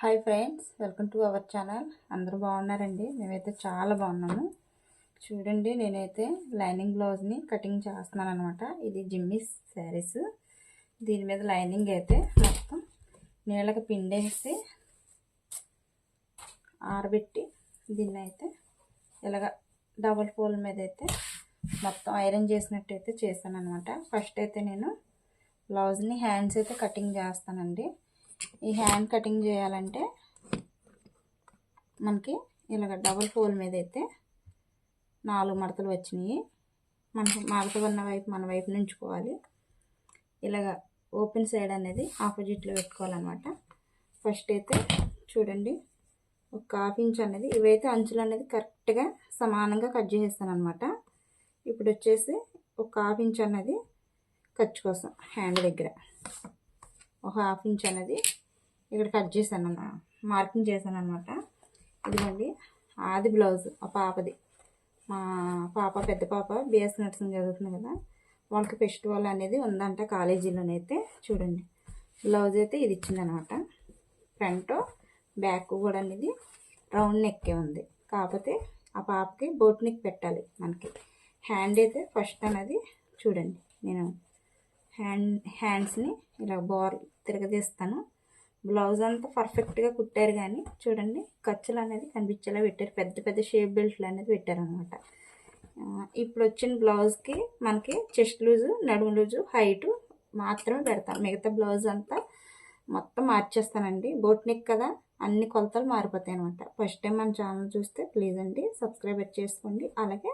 Hi friends welcome to our channel. అందరూ బాగున్నారండి? మేమైతే చాలా బాగున్నాము. చూడండి నేనైతే లైనింగ్ బ్లౌజ్ని కటింగ్ చేస్తున్నాను అనమాట ఇది జిమ్మిస్ శారీస్. దీని మీద లైనింగ్ అయితే మొత్తం నీళ్ళకి పిండేసి ఆరబెట్టి దీన్ని అయితే ఇలాగ డబల్ ఫోల్ మీద అయితే మొత్తం ఐరన్ చేసినట్టు అయితే చేశాను అనమాట ఫస్ట్ అయితే నేను బ్లౌజ్ని హ్యాండ్స్ అయితే కటింగ్ చేస్తానండి. ఈ హ్యాండ్ కటింగ్ చేయాలంటే మనకి ఇలాగ డబుల్ ఫోల్ మీద అయితే నాలుగు మడతలు వచ్చినాయి. మన మడత ఉన్న వైపు మన వైపు నుంచుకోవాలి. ఇలాగ ఓపెన్ సైడ్ అనేది ఆపోజిట్లో పెట్టుకోవాలన్నమాట. ఫస్ట్ అయితే చూడండి ఒక హాఫ్ ఇంచ్ అనేది ఇవైతే అంచులు అనేది కరెక్ట్గా సమానంగా కట్ చేసేస్తాను అనమాట ఇప్పుడు వచ్చేసి ఒక హాఫ్ ఇంచ్ అనేది ఖర్చు కోసం హ్యాండ్ దగ్గర. ఒక హాఫ్ ఇంచ్ అనేది ఇక్కడ కట్ చేశాను మార్కింగ్ చేశాను అనమాట ఇదిగోండి ఆది బ్లౌజ్ ఆ పాపది. మా పాప పెద్ద పాప బిఎస్ నర్సింగ్ చదువుతుంది కదా. వాళ్ళకి ఫెస్టివల్ అనేది ఉందంట కాలేజీలోనైతే చూడండి బ్లౌజ్ అయితే ఇది ఇచ్చిందనమాట ఫ్రంట్ బ్యాక్ కూడా అనేది రౌండ్ నెక్కే ఉంది. కాకపోతే ఆ పాపకి బోట్ నెక్ పెట్టాలి మనకి. హ్యాండ్ అయితే ఫస్ట్ అనేది చూడండి నేను హ్యాండ్ హ్యాండ్స్ని ఇలా బోర్ తిరగదీస్తాను. బ్లౌజ్ అంతా పర్ఫెక్ట్గా కుట్టారు కానీ చూడండి ఖర్చులు అనేది కనిపించేలా పెట్టారు. పెద్ద పెద్ద షేప్ బెల్ట్లు అనేది పెట్టారనమాట ఇప్పుడు వచ్చిన బ్లౌజ్కి మనకి చెస్ట్ లూజు నడుము లూజు హైటు మాత్రమే పెడతాం. మిగతా బ్లౌజ్ అంతా మొత్తం మార్చేస్తానండి. బోట్నిక్ కదా అన్ని కొలతలు మారిపోతాయి అనమాట ఫస్ట్ టైం మన ఛానల్ చూస్తే ప్లీజ్ అండి సబ్స్క్రైబర్ చేసుకోండి. అలాగే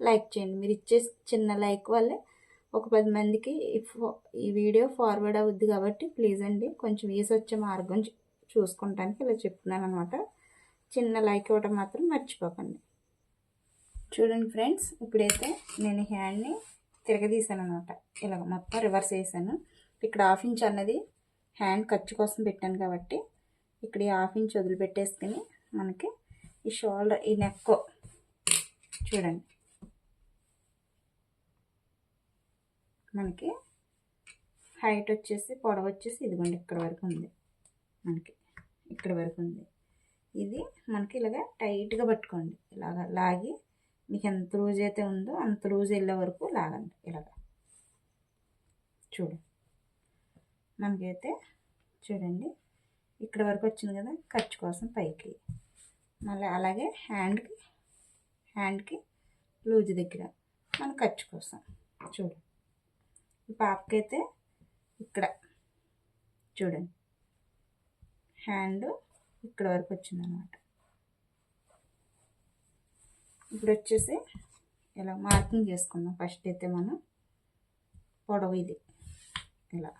లైక్ చేయండి. మీరు ఇచ్చే చిన్న లైక్ వల్లే ఒక పది మందికి ఈ వీడియో ఫార్వర్డ్ అవుద్ది కాబట్టి ప్లీజ్ అండి కొంచెం వేసి వచ్చే మార్గం చూసుకుంటానికి ఇలా చెప్తున్నాను అనమాట చిన్న లైక్ ఇవ్వడం మాత్రం మర్చిపోకండి. చూడండి ఫ్రెండ్స్ ఇప్పుడైతే నేను హ్యాండ్ని తిరగదీసాను అనమాట ఇలాగ మొత్తం రివర్స్ వేసాను ఇక్కడ హాఫ్ ఇంచ్ అన్నది హ్యాండ్ ఖర్చు కోసం పెట్టాను కాబట్టి ఇక్కడ ఈ హాఫ్ ఇంచ్ వదిలిపెట్టేసుకుని మనకి ఈ షోల్డర్ ఈ నెక్ చూడండి. మనకి హైట్ వచ్చేసి పొడవ వచ్చేసి ఇదిగోండి ఇక్కడ వరకు ఉంది. మనకి ఇక్కడ వరకు ఉంది. ఇది మనకి ఇలాగ టైట్గా పట్టుకోండి. ఇలాగ లాగి మీకు ఎంత లూజ్ అయితే ఉందో అంత లూజ్ వెళ్ళే వరకు లాగండి ఇలాగ. చూడు. మనకైతే చూడండి ఇక్కడ వరకు వచ్చింది కదా ఖర్చు కోసం పైకి. మళ్ళీ అలాగే హ్యాండ్కి హ్యాండ్కి లూజ్ దగ్గర మన ఖర్చు కోసం. చూడు. ఈ పాపకైతే ఇక్కడ. చూడండి. హ్యాండ్ ఇక్కడ వరకు వచ్చిందనమాట. ఇప్పుడు వచ్చేసి ఇలా మార్కింగ్ చేసుకుందాం. ఫస్ట్ అయితే మనం పొడవు ఇది. ఇలా.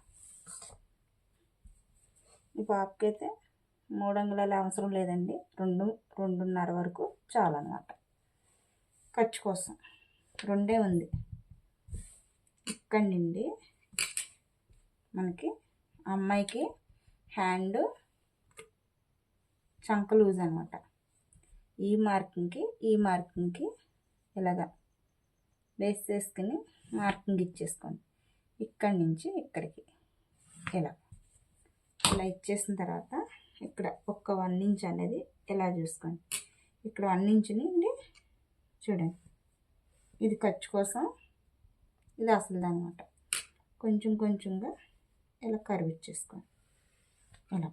ఈ పాపకైతే మూడు అంగుళాలు అవసరం లేదండి. రెండు రెండున్నర వరకు చాలన్నమాట ఖర్చు కోసం. రెండే ఉంది. ఇక్కడి నుండి మనకి అమ్మాయికి హ్యాండ్ చంక లూజ్ అనమాట. ఈ మార్కింగ్కి ఈ మార్కింగ్కి ఇలాగా బేస్ చేసుకుని మార్కింగ్ ఇచ్చేసుకోండి. ఇక్కడి నుంచి ఇక్కడికి ఇలా. ఇలా ఇచ్చేసిన తర్వాత ఇక్కడ ఒక్క వన్ ఇంచ్ అనేది ఇలా చూసుకోండి. ఇక్కడ వన్ ఇంచుని చూడండి. ఇది ఖర్చు కోసం ఇది అసలు అనమాట కొంచెం కొంచెంగా ఇలా కరువు ఇచ్చేసుకోండి ఇలా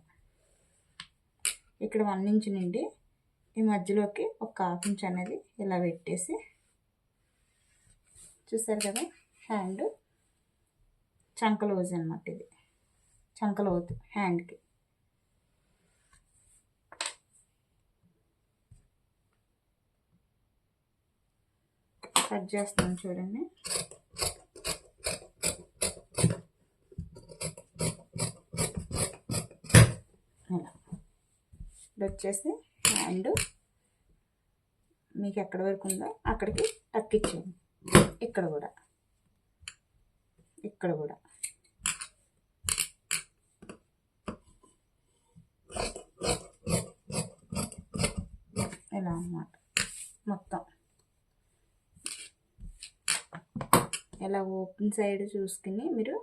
ఇక్కడ వన్ ఇంచ్ నుండి ఈ మధ్యలోకి ఒక హాఫ్ ఇంచ్ అనేది ఇలా పెట్టేసి చూసారు కదా హ్యాండ్ చంకలోజు అనమాట ఇది. చంకలోతు హ్యాండ్కి. కట్ చేస్తాను చూడండి. వచ్చేసి హ్యాండ్ మీకు ఎక్కడ వరకు ఉందో అక్కడికి టక్కిచ్చేయండి ఇక్కడ కూడా. ఇక్కడ కూడా. ఇలా అన్నమాట. మొత్తం. ఇలా ఓపెన్ సైడ్ చూసుకుని మీరు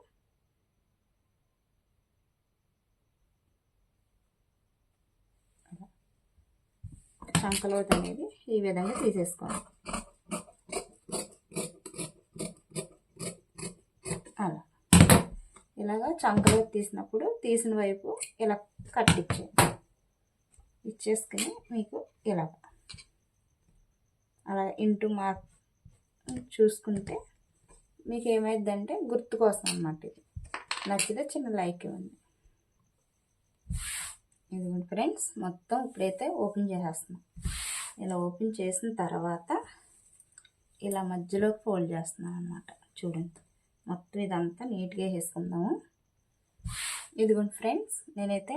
చంకలోతు అనేది ఈ విధంగా తీసేసుకోండి అలా. ఇలాగా చంకలో తీసినప్పుడు తీసిన వైపు ఇలా కట్టించేయండి ఇచ్చేసుకుని మీకు ఇలాగ. అలా ఇంటూ మార్క్ చూసుకుంటే మీకు ఏమైందంటే గుర్తు కోసం అన్నమాట ఇది. నచ్చితే చిన్న లైక్ ఇవ్వండి. ఇదిగోండి ఫ్రెండ్స్ మొత్తం ఇప్పుడైతే ఓపెన్ చేసేస్తున్నాం. ఇలా ఓపెన్ చేసిన తర్వాత ఇలా మధ్యలోకి ఫోల్డ్ చేస్తున్నాం అనమాట చూడండి మొత్తం ఇదంతా నీట్గా వేసుకుందాము ఇదిగోండి ఫ్రెండ్స్ నేనైతే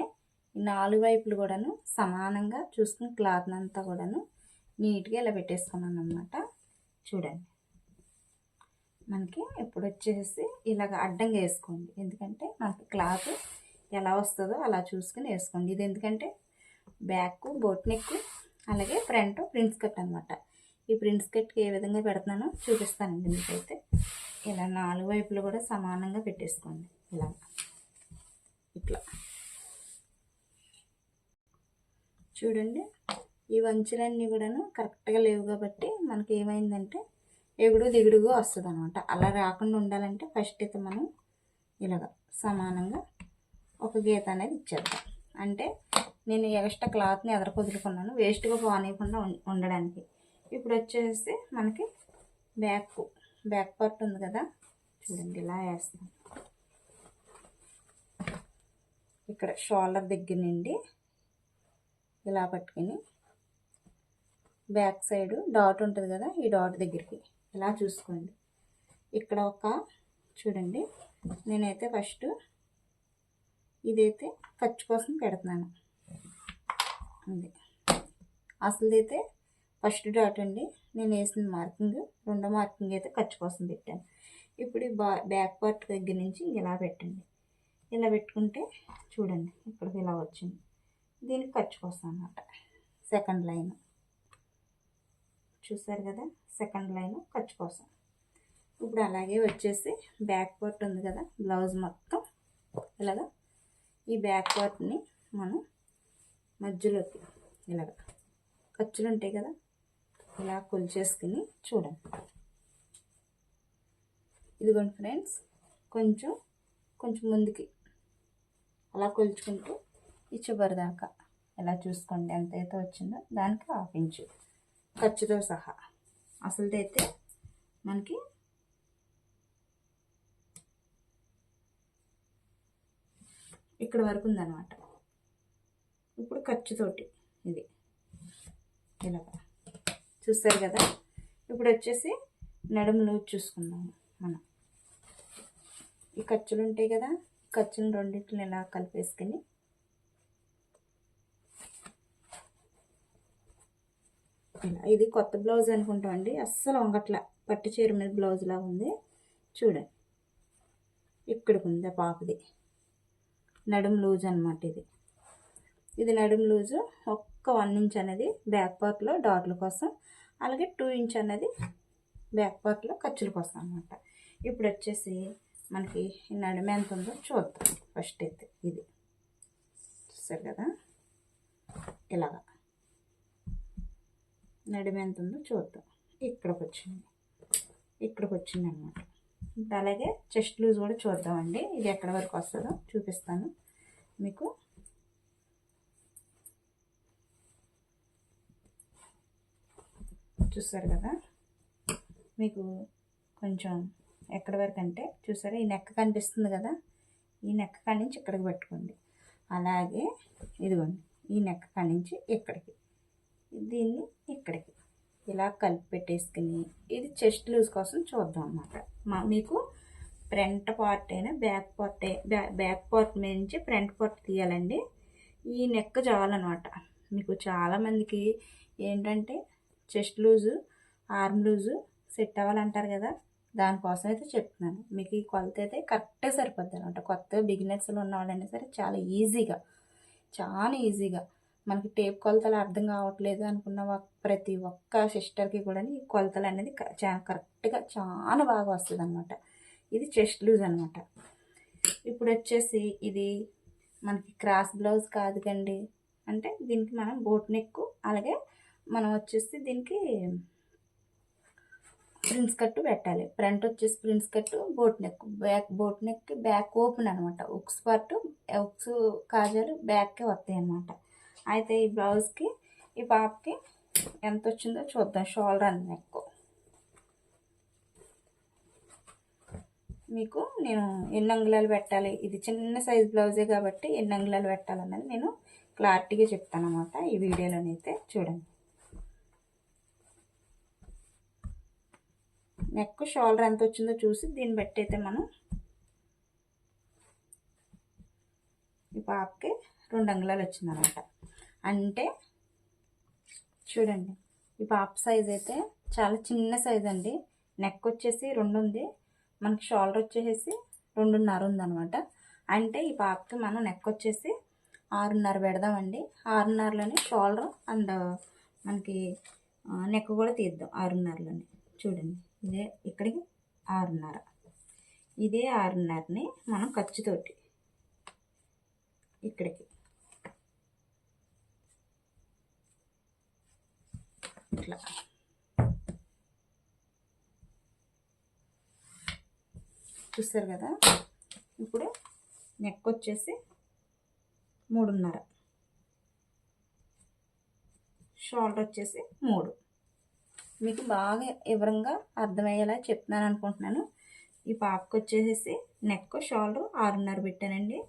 నాలుగు వైపులు కూడాను సమానంగా చూసుకుని క్లాత్ అంతా కూడాను నీట్గా ఇలా పెట్టేసుకున్నాను అనమాట చూడండి మనకి ఇప్పుడు వచ్చేసి ఇలాగ అడ్డంగా వేసుకోండి. ఎందుకంటే మనకి క్లాత్ ఎలా వస్తుందో అలా చూసుకుని వేసుకోండి. ఇది ఎందుకంటే బ్యాక్ బోట్ నెక్ అలాగే ఫ్రంట్ ప్రిన్స్ కట్ అనమాట ఈ ప్రిన్స్ కట్కి ఏ విధంగా పెడుతున్నానో చూపిస్తానండి మీకైతే. ఇలా నాలుగు వైపులు కూడా సమానంగా పెట్టేసుకోండి. ఇలా ఇట్లా. చూడండి ఈ వంచులన్నీ కూడాను కరెక్ట్గా లేవు కాబట్టి మనకి ఏమైందంటే ఎగుడు దిగుడుగా వస్తుంది అనమాట అలా రాకుండా ఉండాలంటే ఫస్ట్ అయితే మనం ఇలాగ సమానంగా ఒక గీత అనేది ఇచ్చేద్దాం. అంటే నేను ఎక్స్ట్రా క్లాత్ని ఎదర వదులుకున్నాను వేస్ట్గా పోనీయకుండా ఉండడానికి. ఇప్పుడు వచ్చేసి మనకి బ్యాక్ బ్యాక్ పార్ట్ ఉంది కదా? చూడండి ఇలా వేస్తాం ఇక్కడ షోల్డర్ దగ్గర నుండి ఇలా పట్టుకుని బ్యాక్ సైడ్ డాట్ ఉంటుంది కదా? ఈ డాట్ దగ్గరికి. ఇలా చూసుకోండి. ఇక్కడ ఒక చూడండి నేనైతే ఫస్ట్ ఇదైతే ఖర్చు కోసం పెడుతున్నాను. అది అసలుదైతే ఫస్ట్ డాట్ అండి. నేను వేసిన మార్కింగ్ రెండో మార్కింగ్ అయితే ఖర్చు కోసం పెట్టాను. ఇప్పుడు బా బ్యాక్ పార్ట్ దగ్గర నుంచి ఇలా పెట్టండి. ఇలా పెట్టుకుంటే చూడండి ఇక్కడికి ఇలా వచ్చింది. దీనికి ఖర్చు కోసం అన్నమాట. Second line. చూసారు కదా? సెకండ్ లైన్ ఖర్చు కోసం. ఇప్పుడు అలాగే వచ్చేసి బ్యాక్ పార్ట్ ఉంది కదా బ్లౌజ్ మొత్తం ఇలాగా ఈ బ్యాక్ పార్ట్ని మనం మధ్యలోకి ఇలాగ ఖర్చులు ఉంటాయి కదా ఇలా కొలిచేసుకుని చూడండి. ఇదిగోండి ఫ్రెండ్స్ కొంచెం కొంచెం ముందుకి అలా కొలుచుకుంటూ ఈ చివరి దాకా ఎలా చూసుకోండి ఎంతైతే వచ్చిందో దానికి ఆపించు ఖర్చుతో సహా. అసలుదైతే మనకి ఇక్కడ వరకు ఉందన్నమాట. ఇప్పుడు ఖర్చుతోటి ఇది. ఇలాగ చూస్తారు కదా? ఇప్పుడు వచ్చేసి నడుము లూజ్ చూసుకుందాము మనం. ఈ ఖర్చులు ఉంటాయి కదా? ఖర్చులు రెండింటిని ఇలా కలిపేసుకుని ఇలా. ఇది కొత్త బ్లౌజ్ అనుకుంటామండి. అస్సలు వంగట్ల. పట్టు చీర మీద బ్లౌజ్లా ఉంది. చూడండి. ఇక్కడికి ఉంది ఆ పాపది. నడుము లూజ్ అనమాట ఇది. ఇది నడుము లూజు ఒక్క వన్ ఇంచ్ అనేది బ్యాక్ పార్ట్లో డాట్ల కోసం. అలాగే టూ ఇంచ్ అనేది బ్యాక్ పార్ట్లో ఖర్చుల కోసం అనమాట ఇప్పుడు వచ్చేసి మనకి ఈ నడుము ఎంత ఉందో చూద్దాం. ఫస్ట్ అయితే ఇది. చూస్తారు కదా? ఇలాగా. నడుము ఎంత ఉందో చూద్దాం. ఇక్కడికి వచ్చింది ఇక్కడికి వచ్చింది అనమాట ఇంకా అలాగే చెస్ట్ లూజ్ కూడా చూద్దామండి. ఇది ఎక్కడ వరకు వస్తుందో చూపిస్తాను మీకు. చూస్తారు కదా? మీకు కొంచెం ఎక్కడి వరకు అంటే చూసారా? ఈ నెక్క కనిపిస్తుంది కదా? ఈ నెక్క కాడి నుంచి ఇక్కడికి పెట్టుకోండి. అలాగే ఇదిగోండి ఈ నెక్క కాడి నుంచి ఇక్కడికి దీన్ని ఇక్కడికి. ఇలా కలిపి పెట్టేసుకుని ఇది చెస్ట్ లూజ్ కోసం చూద్దాం అన్నమాట. మా మీకు ఫ్రంట్ పార్ట్ అయినా బ్యాక్ పార్ట్ బ్యాక్ పార్ట్ మీద నుంచి ఫ్రంట్ పార్ట్ తీయాలండి. ఈ నెక్ చాలన్నమాట. మీకు చాలామందికి ఏంటంటే chest loose arm loose set అవ్వాలంటారు కదా. దానికోసం అయితే చెప్తున్నాను. మీకు ఈ కొలత అయితే కరెక్ట్గా సరిపోద్ది అనమాట కొత్తగా బిగినర్స్లో ఉన్న వాళ్ళైనా సరే చాలా ఈజీగా చాలా ఈజీగా మనకి టేప్ కొలతలు అర్థం కావట్లేదు అనుకున్న ప్రతి ఒక్క సిస్టర్కి కూడా ఈ కొలతలు అనేది కరెక్ట్గా చాలా బాగా వస్తుంది అనమాట ఇది చెస్ట్ లూజ్ అనమాట ఇప్పుడు వచ్చేసి ఇది మనకి క్రాస్ బ్లౌజ్ కాదు కండి అంటే దీనికి మనం బోట్ నెక్ అలాగే మనం వచ్చేసి దీనికి ప్రిన్స్ కట్టు పెట్టాలి. ఫ్రంట్ వచ్చేసి prince cut boat neck back boat neck back open అనమాట ఉక్స్ పార్ట్ ఉక్స్ కాజాలు బ్యాక్కే వస్తాయి అనమాట అయితే ఈ బ్లౌజ్కి ఈ పాపకి ఎంత వచ్చిందో చూద్దాం. Shoulder and neck. మీకు నేను ఎన్ని అంగుళాలు పెట్టాలి? ఇది చిన్న సైజ్ బ్లౌజే కాబట్టి ఎన్ని అంగుళాలు పెట్టాలన్నది నేను క్లారిటీగా చెప్తాను అనమాట ఈ వీడియోలోనైతే చూడండి. నెక్ షోల్డర్ ఎంత వచ్చిందో చూసి దీన్ని బట్టి అయితే మనం ఈ పాపకి రెండు అంగుళాలు వచ్చిందనమాట అంటే చూడండి ఈ పాప సైజ్ అయితే చాలా చిన్న సైజ్ అండి. నెక్ వచ్చేసి రెండు ఉంది మనకి షోల్డర్ వచ్చేసి రెండున్నర ఉందనమాట అంటే ఈ పాపకి మనం నెక్ వచ్చేసి ఆరున్నర పెడదామండి. ఆరున్నరలోనే షోల్డర్ అండ్ మనకి నెక్ కూడా తీద్దాం ఆరున్నరలోనే. చూడండి ఇదే ఇక్కడికి ఆరున్నర. ఇదే ఆరున్నరని మనం ఖర్చుతోటి ఇక్కడికి. ఇట్లా చూస్తారు కదా? ఇప్పుడు నెక్ వచ్చేసి మూడున్నర. షోల్డర్ వచ్చేసి మూడు. మీకు బాగా వివరంగా అర్థమయ్యేలా చెప్తున్నాను అనుకుంటున్నాను. ఈ పాపకు వచ్చేసేసి నెక్ షోల్డర్ ఆరున్నర పెట్టానండి.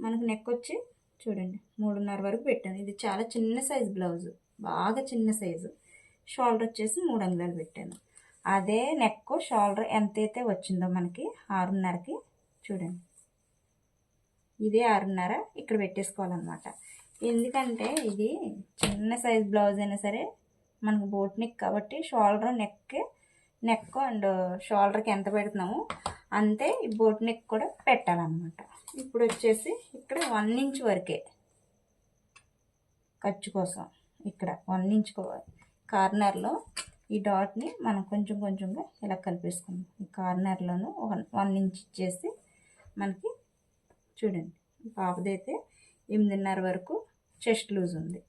మనకు నెక్ వచ్చి చూడండి మూడున్నర వరకు పెట్టాను. ఇది చాలా చిన్న సైజు బ్లౌజు బాగా చిన్న సైజు. షోల్డర్ వచ్చేసి మూడు అంగుళాలు పెట్టాను. అదే నెక్ షోల్డర్ ఎంతైతే వచ్చిందో మనకి ఆరున్నరకి చూడండి. ఇదే ఆరున్నర ఇక్కడ పెట్టేసుకోవాలన్నమాట. ఎందుకంటే ఇది చిన్న సైజ్ బ్లౌజ్ అయినా సరే మనకు బోట్ నెక్ కాబట్టి షోల్డర్ నెక్ నెక్ అండ్ షోల్డర్కి ఎంత పెడుతున్నామో అంతే ఈ బోట్ నెక్ కూడా పెట్టాలన్నమాట. ఇప్పుడు వచ్చేసి ఇక్కడ వన్ ఇంచ్ వరకే ఖర్చు కోసం ఇక్కడ వన్ ఇంచ్ కార్నర్లో ఈ డాట్ని మనం కొంచెం కొంచెంగా ఇలా కలిపేసుకుందాం. ఈ కార్నర్లోను వన్ వన్ ఇంచ్ ఇచ్చేసి మనకి చూడండి పాపదైతే ఎనిమిదిన్నర వరకు చెస్ట్ లూజ్ ఉంది.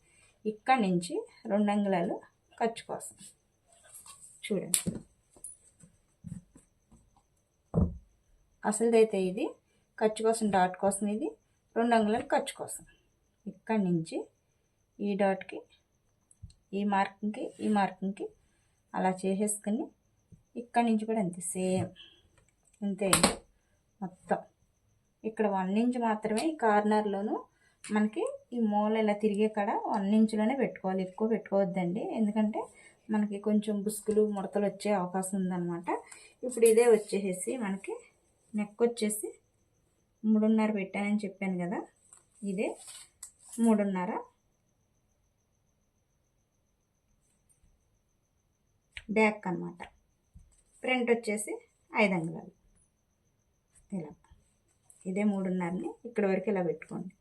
ఇక్కడ నుంచి రెండు అంగుళాలు ఖర్చు కోసం చూడండి. అసలుదైతే ఇది ఖర్చు కోసం డాట్ కోసం ఇది. రెండు అంగుళాలు ఖర్చు కోసం. ఇక్కడి నుంచి ఈ డాట్కి ఈ మార్కింగ్కి ఈ మార్కింగ్కి అలా చేసేసుకుని ఇక్కడ నుంచి కూడా అంతే సేమ్. అంతే మొత్తం. ఇక్కడ వన్ ఇంచ్ మాత్రమే ఈ కార్నర్లోనూ మనకి ఈ మూల ఇలా తిరిగే కాడ వన్ ఇంచులోనే పెట్టుకోవాలి. ఎక్కువ పెట్టుకోవద్దండి. ఎందుకంటే మనకి కొంచెం బుసుకులు ముడతలు వచ్చే అవకాశం ఉందన్నమాట. ఇప్పుడు ఇదే వచ్చేసి మనకి నెక్ వచ్చేసి మూడున్నర పెట్టానని చెప్పాను కదా ఇదే మూడున్నర. బ్యాక్ అనమాట ఫ్రంట్ వచ్చేసి ఐదు అంగుళాలు. ఇలా. ఇదే మూడున్నరని ఇక్కడ వరకు ఇలా పెట్టుకోండి.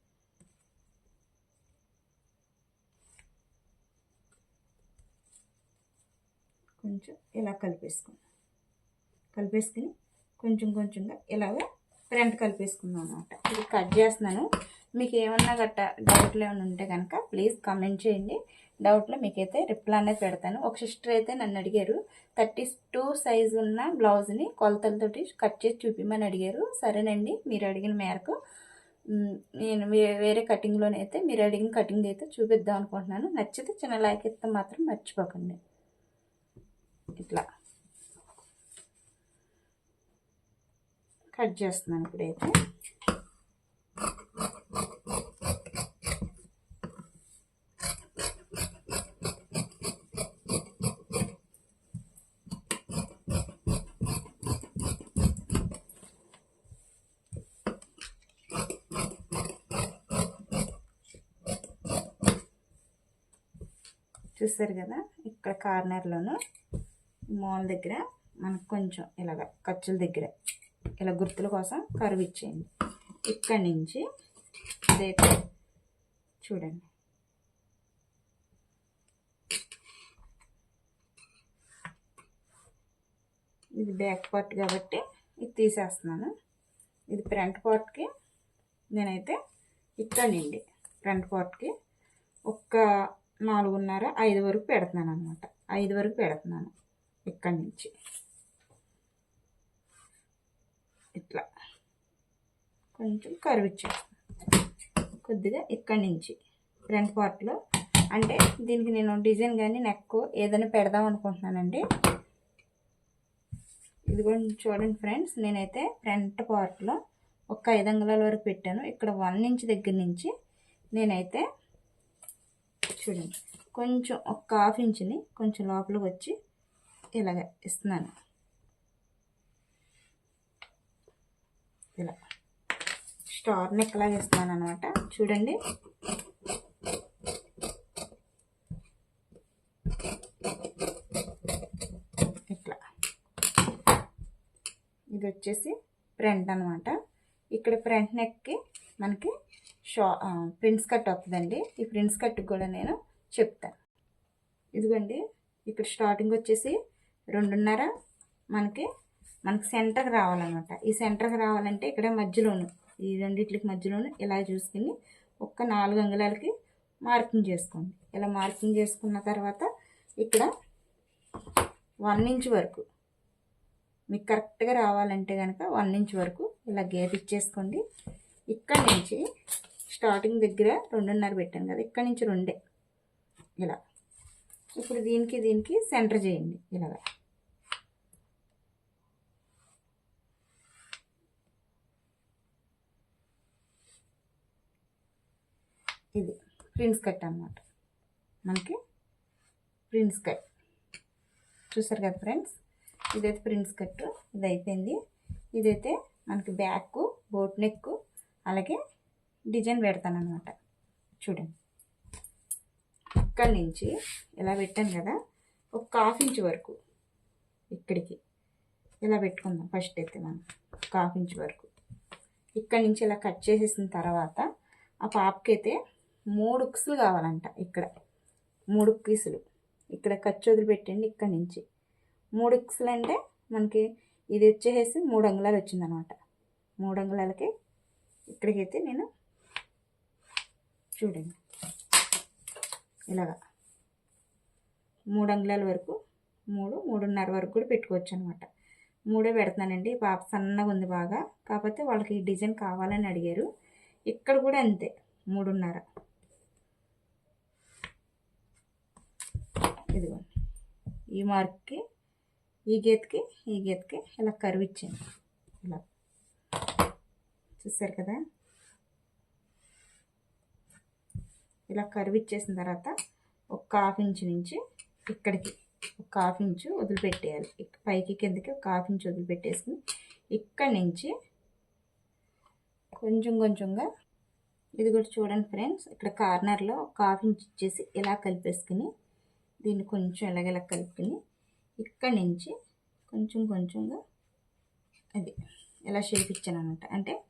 కొంచెం ఇలా కలిపేసుకుందాం. కలిపేసుకుని కొంచెం కొంచెంగా ఇలాగా ఫ్రంట్ కలిపేసుకుందాం అనమాట ఇది కట్ చేస్తున్నాను. మీకు ఏమన్నా గట్ట డౌట్లు ఏమైనా ఉంటే కనుక ప్లీజ్ కమెంట్ చేయండి. డౌట్లో మీకైతే రిప్లై అనేది పెడతాను. ఒక సిస్టర్ అయితే నన్ను అడిగారు థర్టీ టూ సైజు ఉన్న బ్లౌజ్ని కొలతలతోటి కట్ చేసి చూపిమని అడిగారు. సరేనండి మీరు అడిగిన మేరకు నేను వేరే కటింగ్లోనైతే మీరు అడిగిన కటింగ్ అయితే చూపిద్దాం అనుకుంటున్నాను. నచ్చితే చిన్న లైక్ ఇస్తే మాత్రం మర్చిపోకండి. ఇట్లా. కట్ చేస్తున్నాను ఇప్పుడైతే. చూస్తారు కదా ఇక్కడ కార్నర్లోను మాల్ దగ్గర మనకు కొంచెం ఇలాగ ఖర్చుల దగ్గర ఇలా గుర్తుల కోసం కరువు ఇచ్చేయండి. ఇక్కడి నుంచి అదైతే చూడండి. ఇది బ్యాక్ పార్ట్ కాబట్టి ఇది తీసేస్తున్నాను. ఇది ఫ్రంట్ పార్ట్కి నేనైతే ఇక్కడ నుండి ఫ్రంట్ పార్ట్కి ఒక్క నాలుగున్నర ఐదు వరకు పెడుతున్నాను అనమాట ఐదు వరకు పెడుతున్నాను ఇక్కడి నుంచి. ఇట్లా. కొంచెం కరువిచ్చాను కొద్దిగా ఇక్కడి నుంచి ఫ్రంట్ పార్ట్లో అంటే దీనికి నేను డిజైన్ కానీ నెక్ ఏదైనా పెడదాం అనుకుంటున్నానండి. ఇది కూడా చూడండి ఫ్రెండ్స్ నేనైతే ఫ్రంట్ పార్ట్లో ఒక ఐదు అంగుళాల వరకు పెట్టాను. ఇక్కడ వన్ ఇంచ్ దగ్గర నుంచి నేనైతే చూడండి కొంచెం ఒక హాఫ్ ఇంచ్ని కొంచెం లోపలికి వచ్చి ఇలాగ ఇస్తున్నాను. ఇలా. స్టార్ నెక్ లాగా అనమాట చూడండి. ఇట్లా. ఇది వచ్చేసి ఫ్రంట్ అనమాట ఇక్కడ ఫ్రంట్ నెక్కి మనకి షా ప్రిన్స్ కట్ అవుతుందండి. ఈ ప్రిన్స్ కట్ కూడా నేను చెప్తాను. ఇదిగోండి. ఇక్కడ స్టార్టింగ్ వచ్చేసి రెండున్నర. మనకి మనకు సెంటర్కి రావాలన్నమాట. ఈ సెంటర్కి రావాలంటే ఇక్కడ మధ్యలోను ఈ రెండిట్లకి మధ్యలోను ఇలా చూసుకుని ఒక్క నాలుగు అంగుళాలకి మార్కింగ్ చేసుకోండి. ఇలా మార్కింగ్ చేసుకున్న తర్వాత ఇక్కడ వన్ ఇంచ్ వరకు మీకు కరెక్ట్గా రావాలంటే కనుక వన్ ఇంచ్ వరకు ఇలా గేప్ ఇచ్చేసుకోండి. ఇక్కడ నుంచి స్టార్టింగ్ దగ్గర రెండున్నర పెట్టాను కదా ఇక్కడ నుంచి రెండే. ఇలా. ఇప్పుడు దీనికి దీనికి సెంటర్ చేయండి ఇలాగా ఇది ప్రిన్స్ కట్ అన్నమాట. మనకి ప్రిన్స్ కట్. చూసారు కదా ఫ్రెండ్స్? ఇదైతే ప్రిన్స్ కట్. ఇది అయిపోయింది ఇదైతే మనకి బ్యాక్ బోట్ నెక్ అలాగే డిజైన్ పెడతానమాట చూడండి. ఇక్కడి నుంచి ఇలా పెట్టాను కదా ఒక హాఫ్ ఇంచ్ వరకు ఇక్కడికి ఇలా పెట్టుకుందాం. ఫస్ట్ అయితే మనం ఒక హాఫ్ ఇంచ్ వరకు. ఇక్కడి నుంచి ఇలా కట్ చేసేసిన తర్వాత ఆ పాపకైతే అయితే మూడు ఉక్సులు కావాలంట ఇక్కడ. మూడు పీసులు ఇక్కడ ఖర్చు వదిలిపెట్టండి ఇక్కడ నుంచి. మూడు ఉక్సులు అంటే మనకి ఇది వచ్చేసి మూడు అంగుళాలు వచ్చిందనమాట. మూడు అంగుళాలకి ఇక్కడికైతే నేను చూడండి. ఇలాగా. మూడు అంగుళాల వరకు మూడు మూడున్నర వరకు కూడా పెట్టుకోవచ్చు అనమాట మూడే పెడుతున్నానండి. పాప సన్నగా ఉంది బాగా. కాకపోతే వాళ్ళకి ఈ డిజైన్ కావాలని అడిగారు. ఇక్కడ కూడా అంతే. మూడున్నర ఇదిగోండి ఈ మార్క్కి ఈ గీతకి ఈ గీతకి ఇలా కరువు ఇచ్చాను ఇలా. చూసారు కదా? ఇలా కరువు ఇచ్చేసిన తర్వాత ఒక హాఫ్ ఇంచు నుంచి ఇక్కడికి ఒక హాఫ్ ఇంచు వదిలిపెట్టేయాలి. పైకి కిందకి ఒక హాఫ్ ఇంచు వదిలిపెట్టేసుకుని ఇక్కడి నుంచి కొంచెం కొంచెంగా ఇది కూడా చూడండి ఫ్రెండ్స్. ఇక్కడ కార్నర్లో ఒక హాఫ్ ఇంచ్ ఇచ్చేసి ఇలా కలిపేసుకుని దీన్ని కొంచెం ఇలాగ కలుపుకుని ఇక్కడి నుంచి కొంచెం కొంచెంగా అది ఇలా షేప్ ఇచ్చాను అనమాట అంటే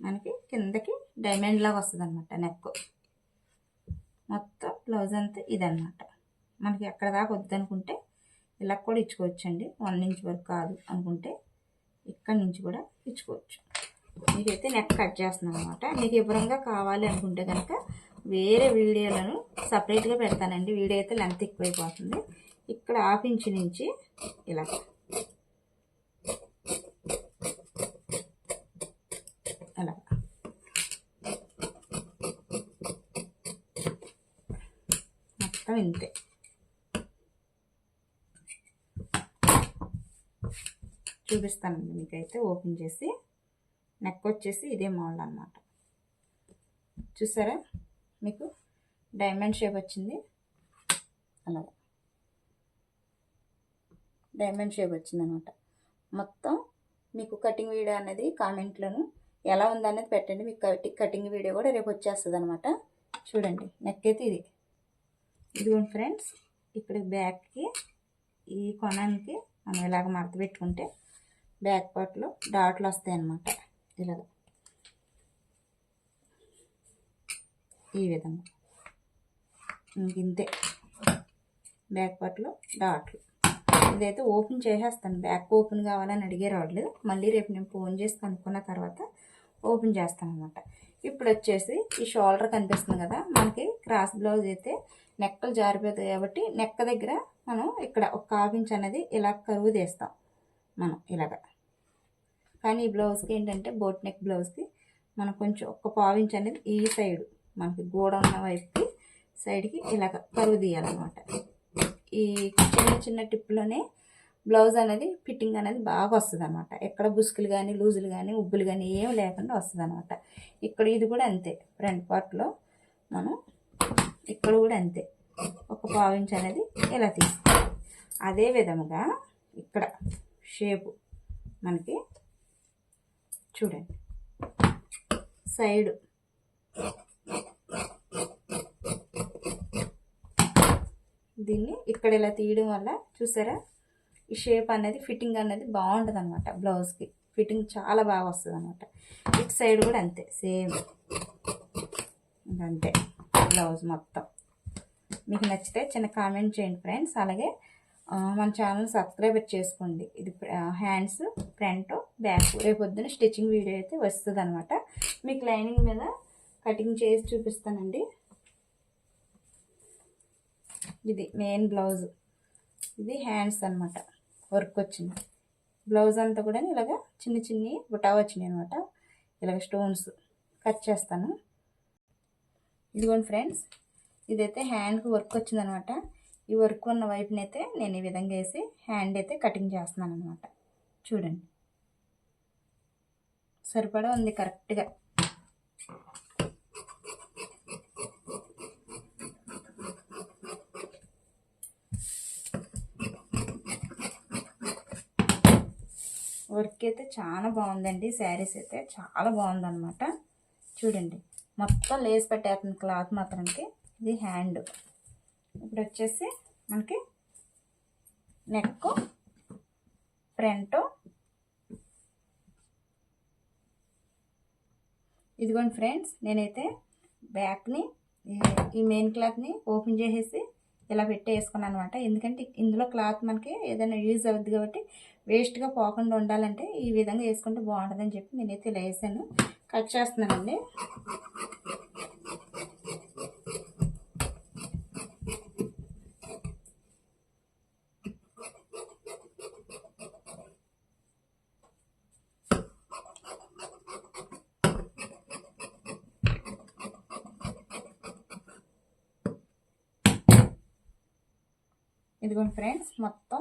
మనకి కిందకి డైమండ్ లాగా వస్తుంది అనమాట నెక్. మొత్తం బ్లౌజ్ అంతా ఇదన్నమాట. మనకి ఎక్కడ దాకా వద్దనుకుంటే ఇలా కూడా ఇచ్చుకోవచ్చండి. వన్ ఇంచ్ వరకు కాదు అనుకుంటే ఇక్కడి నుంచి కూడా ఇచ్చుకోవచ్చు. మీకైతే నెక్ కట్ చేస్తున్నాను అనమాట మీకు వివరంగా కావాలి అనుకుంటే కనుక వేరే వీడియోలను సపరేట్గా పెడతానండి. వీడియో అయితే లెంత్ ఎక్కువైపోతుంది. ఇక్కడ హాఫ్ ఇంచ్ నుంచి ఇలా. అలా. మొత్తం ఇంతే. చూపిస్తానండి మీకైతే. ఓపెన్ చేసి నెక్ వచ్చేసి ఇదే మోడల్ అన్నమాట. చూసారా? మీకు డైమండ్ షేప్ వచ్చింది. అలాగా. డైమండ్ షేప్ వచ్చింది అనమాట మొత్తం మీకు కటింగ్ వీడియో అనేది కామెంట్లను ఎలా ఉందనేది పెట్టండి. మీకు కటి కటింగ్ వీడియో కూడా రేపు వచ్చేస్తుంది అనమాట చూడండి నెక్ అయితే ఇది. ఇదిగోండి ఫ్రెండ్స్ ఇక్కడ బ్యాక్కి ఈ కొనానికి మనం ఇలాగ మడత పెట్టుకుంటే బ్యాక్ పార్ట్లో డాట్లు వస్తాయి అన్నమాట ఇలాగ. ఈ విధంగా. ఇంతే బ్యాక్ పార్ట్లో డాట్లు ఇదైతే ఓపెన్ చేసేస్తాను. బ్యాక్ ఓపెన్ కావాలని అడిగారు వాళ్ళు మళ్ళీ రేపు నేను ఫోన్ చేసి కనుక్కున్న తర్వాత ఓపెన్ చేస్తాను అనమాట ఇప్పుడు వచ్చేసి ఈ షోల్డర్ కనిపిస్తుంది కదా? మనకి క్రాస్ బ్లౌజ్ అయితే నెక్కలు జారిపోతాయి కాబట్టి నెక్క దగ్గర మనం ఇక్కడ ఒక హాఫ్ ఇంచ్ అనేది ఇలా కరువు తీస్తాం మనం ఇలాగ. కానీ ఈ బ్లౌజ్కి ఏంటంటే బోట్ నెక్ బ్లౌజ్కి మనం కొంచెం ఒక పావించ్ అనేది ఈ సైడ్ మనకి గోడ ఉన్న వైపుకి సైడ్కి ఇలాగ కరువు తీయాలన్నమాట. ఈ చిన్న చిన్న టిప్లోనే బ్లౌజ్ అనేది ఫిట్టింగ్ అనేది బాగా వస్తుంది అనమాట ఎక్కడ బుసుకులు కానీ లూజులు కానీ ఉబ్బులు కానీ ఏం లేకుండా వస్తుంది అనమాట ఇక్కడ ఇది కూడా అంతే. ఫ్రంట్ పార్ట్లో మనం ఇక్కడ కూడా అంతే. ఒక పావించ్ అనేది ఇలా తీసుకోవాలి. అదే విధముగా ఇక్కడ షేపు మనకి చూడండి. సైడు దీన్ని ఇక్కడ ఇలా తీయడం వల్ల చూసారా? ఈ షేప్ అనేది ఫిట్టింగ్ అనేది బాగుంటుంది అనమాట బ్లౌజ్కి. ఫిట్టింగ్ చాలా బాగా వస్తుంది అనమాట ఇటు సైడ్ కూడా అంతే సేమ్. అంతే బ్లౌజ్ మొత్తం. మీకు నచ్చితే చిన్న కామెంట్ చేయండి ఫ్రెండ్స్. అలాగే మన ఛానల్ సబ్స్క్రైబ్ చేసుకోండి. ఇది హ్యాండ్స్ ఫ్రంట్ బ్యాక్. రేపు పొద్దున్న స్టిచ్చింగ్ వీడియో అయితే వస్తుంది అనమాట మీకు లైనింగ్ మీద కటింగ్ చేసి చూపిస్తానండి. ఇది మెయిన్ బ్లౌజ్. ఇది హ్యాండ్స్ అనమాట వర్క్ వచ్చింది. బ్లౌజ్ అంతా కూడా ఇలాగ చిన్న చిన్ని బుటా వచ్చినాయి అనమాట ఇలాగ స్టోన్స్ కట్ చేస్తాను. ఇదిగోండి ఫ్రెండ్స్ ఇదైతే హ్యాండ్కి వర్క్ వచ్చిందనమాట ఈ వర్క్ ఉన్న వైపునైతే నేను ఈ విధంగా వేసి హ్యాండ్ అయితే కటింగ్ చేస్తున్నాను అనమాట చూడండి. సరిపడా ఉంది కరెక్ట్గా. వర్క్ అయితే చాలా బాగుందండి. శారీస్ అయితే చాలా బాగుందన్నమాట. చూడండి. మొత్తం లేస్ పెట్టేస్తుంది క్లాత్ మాత్రానికి ఇది హ్యాండ్. ఇప్పుడు వచ్చేసి మనకి నెక్ ఫ్రంట్. ఇదిగోండి ఫ్రెండ్స్ నేనైతే బ్యాక్ని ఈ మెయిన్ క్లాత్ని ఓపెన్ చేసేసి ఇలా పెట్టి వేసుకున్నాను అనమాట ఎందుకంటే ఇందులో క్లాత్ మనకి ఏదైనా యూజ్ అవుద్ది కాబట్టి వేస్ట్గా పోకుండా ఉండాలంటే ఈ విధంగా వేసుకుంటే బాగుంటుందని చెప్పి నేనైతే ఇలా వేసాను కట్ చేస్తున్నానండి. ఇదిగోండి ఫ్రెండ్స్ మొత్తం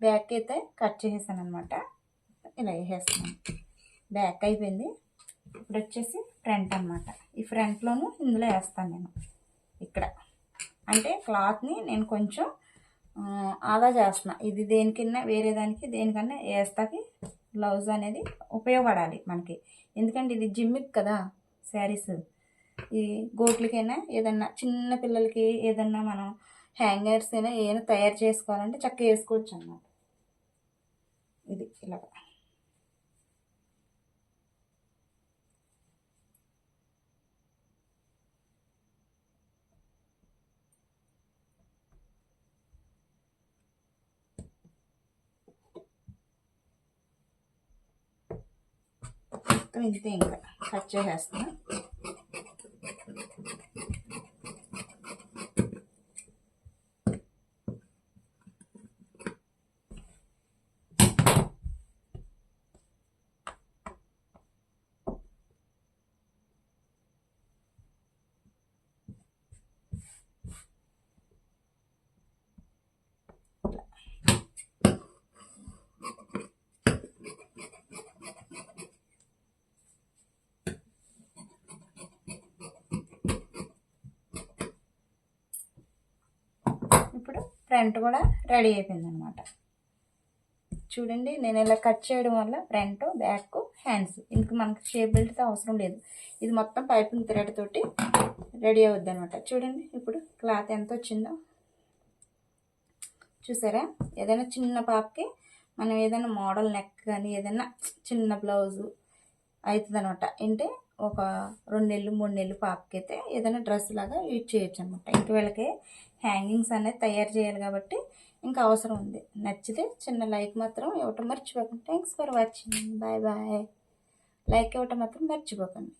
బ్యాక్ అయితే కట్ చేసేసాను అనమాట ఇలా వేసేస్తున్నాను. బ్యాక్ అయిపోయింది. ఇప్పుడు వచ్చేసి ఫ్రంట్ అనమాట ఈ ఫ్రంట్లోను ఇందులో వేస్తాను నేను. ఇక్కడ. అంటే క్లాత్ని నేను కొంచెం ఆదా చేస్తున్నా. ఇది దేనికన్నా వేరే దానికి దేనికన్నా వేస్తాకి బ్లౌజ్ అనేది ఉపయోగపడాలి మనకి. ఎందుకంటే ఇది జిమ్మిక్ కదా శారీస్. ఈ గోట్లకైనా ఏదన్నా చిన్న పిల్లలకి ఏదన్నా మనం హ్యాంగర్స్ అయినా ఏమైనా తయారు చేసుకోవాలంటే చక్కగా వేసుకోవచ్చు అన్నమాట ఇది ఇలాగ మొత్తం ఇంతే ఇంకా కట్ చేసేస్తున్నా. ఫ్రంట్ కూడా రెడీ అయిపోయింది అనమాట చూడండి నేను ఇలా కట్ చేయడం వల్ల ఫ్రంట్ బ్యాక్ హ్యాండ్స్. ఇంక మనకి షేప్ బెల్ట్తో అవసరం లేదు. ఇది మొత్తం పైపింగ్ థ్రెడ్ తోటి రెడీ అవుద్ది అనమాట చూడండి ఇప్పుడు క్లాత్ ఎంత వచ్చిందో. చూసారా? ఏదైనా చిన్న పాపకి మనం ఏదైనా మోడల్ నెక్ కానీ ఏదైనా చిన్న బ్లౌజు అవుతుంది అనమాట అంటే ఒక రెండు నెలలు మూడు నెలలు పాపకైతే అయితే ఏదైనా డ్రెస్ లాగా యూజ్ చేయొచ్చు అనమాట ఇంక వీళ్ళకి హ్యాంగింగ్స్ అనేది తయారు చేయాలి కాబట్టి ఇంకా అవసరం ఉంది. నచ్చితే చిన్న లైక్ మాత్రం ఇవ్వటం మర్చిపోకండి. Thanks for watching bye bye like ఇవ్వటం మాత్రం మర్చిపోకండి.